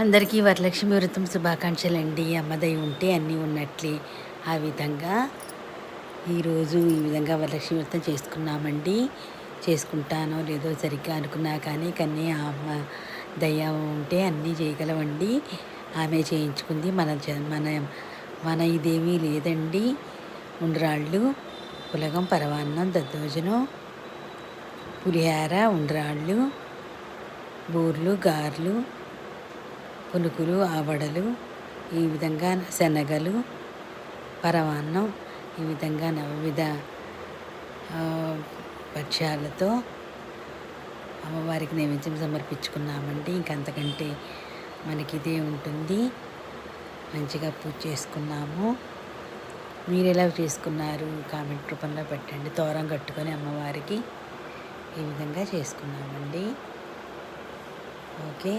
అందరికీ వరలక్ష్మి వ్రతం శుభాకాంక్షలు అండి అమ్మదై ఉంటే అన్నీ ఉన్నట్లే. ఆ విధంగా ఈరోజు ఈ విధంగా వరలక్ష్మి వ్రతం చేసుకున్నామండి. చేసుకుంటానో లేదో సరిగ్గా అనుకున్నా కానీ కానీ ఆ అమ్మ దయ ఉంటే అన్నీ చేయగలవండి ఆమె చేయించుకుంది. మన మన మన ఇదేమీ లేదండి. ఉండ్రాళ్ళు పులగం పరవాన్నం దద్దోజనం పులిహార ఉండ్రాళ్ళు బూర్లు గారెలు పునుకులు ఆవడలు ఈ విధంగా శనగలు పరమాన్నం ఈ విధంగా నవవిధ ఆ, భక్ష్యాలతో అమ్మవారికి నైవేద్యం సమర్పించుకున్నామండి. ఇంకంతకంటే మనకి ఇదే ఉంటుంది. మంచిగా పూజ చేసుకున్నాము. మీరు ఎలా చేసుకున్నారు? కామెంట్ రూపంలో పెట్టండి. తోరం కట్టుకొని అమ్మవారికి ఈ విధంగా చేసుకున్నామండి. ఓకే.